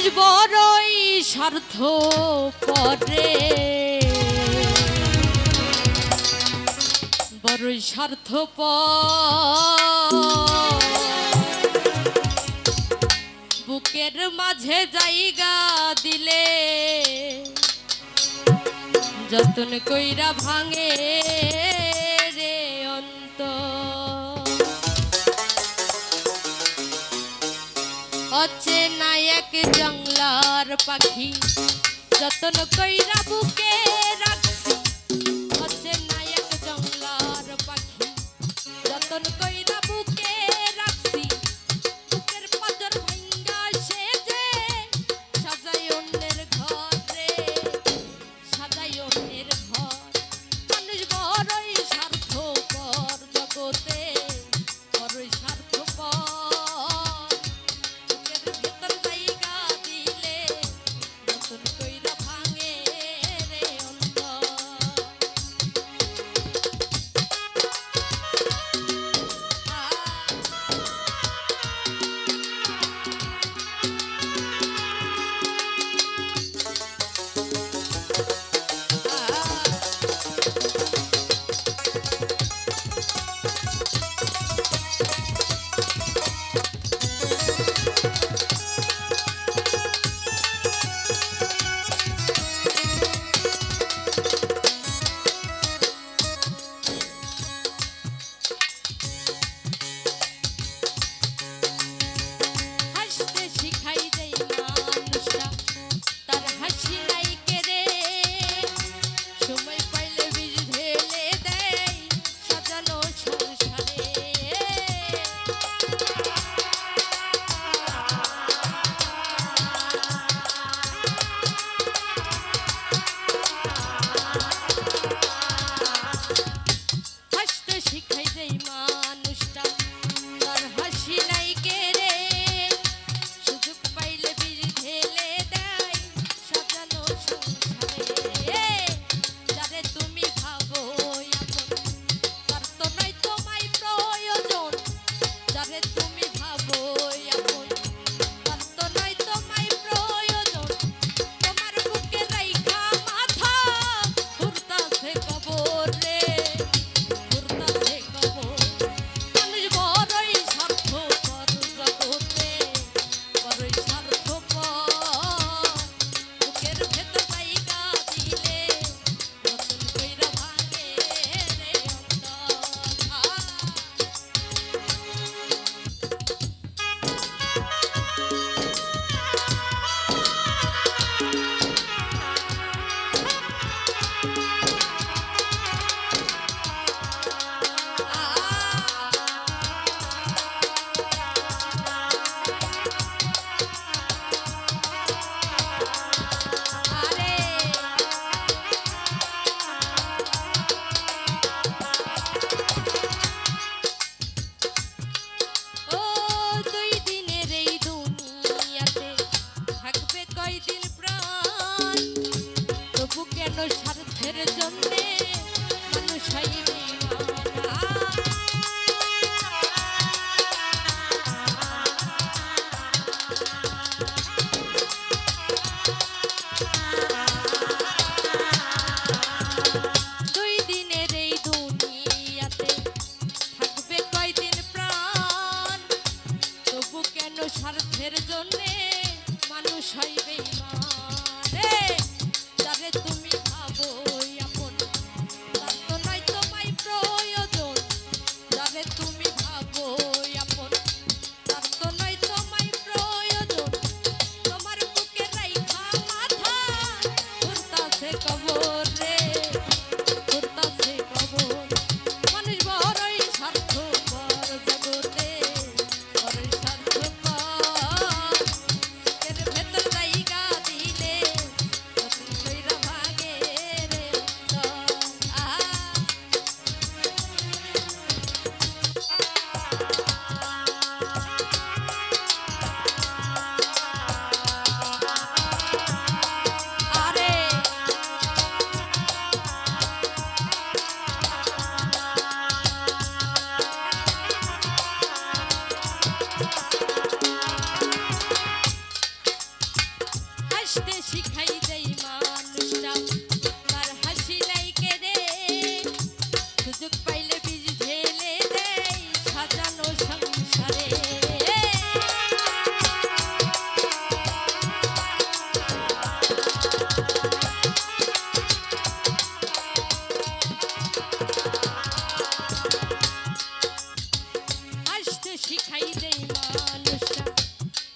মানুষ বড়ই স্বার্থ পরে বড়ই স্বার্থ বুকের মাঝে জায়গা দিলে যতন কইরা ভাঙে পাখি যতন কইরা বুকে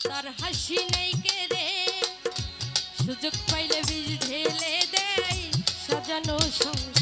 তার হাসি নেই কে রে? সুযোগ পাইলে বীজ ঢেলে দেয় সাজানো সংসার।